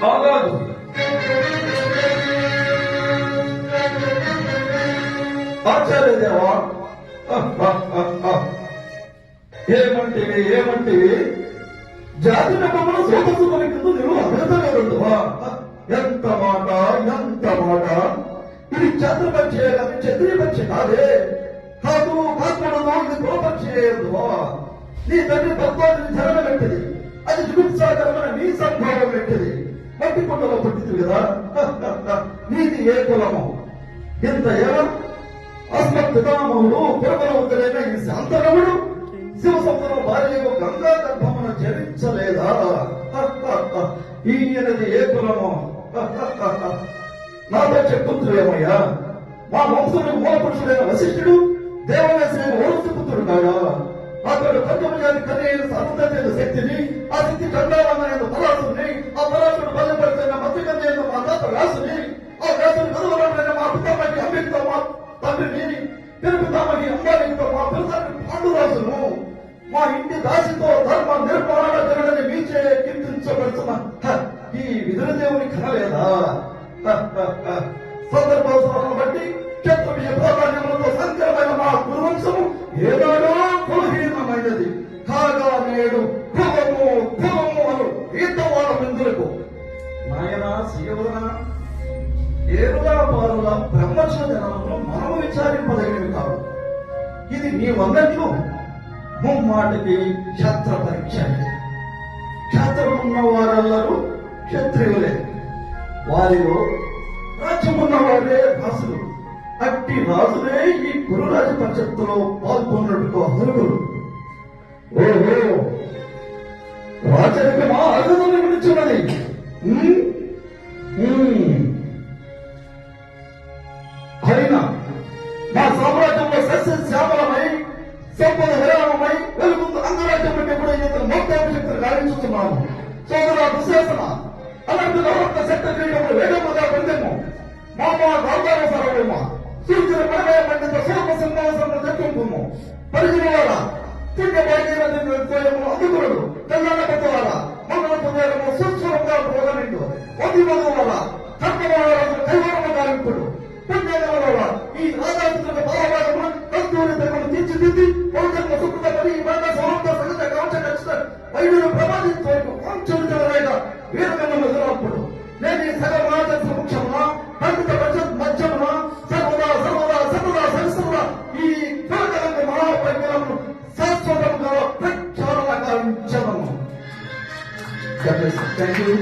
కాదు ఆచార్యదేవా ఏమంటివి ఏమంటివి? జాతి నెమ్మను సోదసుకుని కింద నువ్వు అభ్యర్థలేదువా ఎంత మాట ఎంత మాట? ఇది చంద్రపక్షే కాదు చంద్రపక్ష కాదే. కాదు కాకూడదు ఇది గోపక్షే నీ తండ్రి తత్వాన్ని ధరణ పెట్టింది. అది జుగుప్సాకరమైన నీ సంభావం పెట్టింది. మట్టి కొండలో పుట్టింది కదా? నీది ఏ కులము? ఎంత ఏమో అస్మత్పితామహుడు పురమల ఉత్తరైన ఈ శాంతరముడు శివ సముద్రం భార్య గంగా గర్భమును జరించలేదా? ఈయనది ఏ కులము? నాతో చెప్పుతులేమయ్యా మా వంశుడు మూల పురుషుడైన వశిష్ఠుడు దేవవేశ్వరైన ఓరుసు పుత్రుడు కాదా? అతడు పంచమజాతి కన్నయ్యను మా తాత వ్యాసుని ఆ వ్యాసుని కదవరమైన మా అంబేద్కర్ మా తండ్రిని మా పాండురాజును మా ఇంటి దాసితో ధర్మ నిర్మాణ జరగని మీచే కీర్తించబడుతున్న ఈ విదురదేవుని కనలేదా సందర్భావసరాలను బట్టి క్షత్రమియ ప్రాధాన్యములతో సంకరమైన నాయన శ్రీయోధన పారుల బ్రహ్మచర్యాలను మనము విచారింపదగినవి కాదు ఇది మీ వందట్లు ముమ్మాటికి క్షత్ర పరీక్ష క్షత్రమున్న వారెల్లరూ క్షత్రియులే. వారిలో రాజ్యమున్న వారే రాసులు అట్టి రాజులే ఈ గురురాజ పరిషత్తులో పాల్గొన్నాడు. సంపద విరామమై వెలుగుందు అంగరాజ్యం నుండి కూడా ఇతను మోక్షాభిషక్తులు గావించుతున్నాము. సోదర దుశ్శాసన అలాంటి నవరత్న శక్త క్రీడములు వేగముగా పొందెము మామ గౌరవ సరవేమ సూచన పరమయ పండిత శోభ సింహాసనం దక్కింపుము పరిచిన వార పుణ్య భాగ్యములు అందుకుడు తెల్లాడ పెద్దవార మంగళ పుణ్యాలము సుస్వరంగా పోగనిండు ఒది మగవార కర్మవారాజు కైవరము గాలింపుడు పుణ్యాల ఈ రాజాపుత్రుల బాలభాగమును కస్తూరి తెగను తీర్చిదిద్ది పౌరుల సుకృతపడి ఈ మాట సమర్థ సగత కాంచ ఖచ్చిత వైద్యులు ప్రమాదించు కాంచులైన వీరగన్న ఎదురప్పుడు నేను ఈ సగ రాజ సమక్షమున? పండిత పరిషత్ మధ్యమున? సర్వదా సర్వదా సర్వదా సరస్వదా ఈ కులకలంక మహాపరికరమును శాశ్వతముగా ప్రక్షాళన గావించదము థ్యాంక్ యూ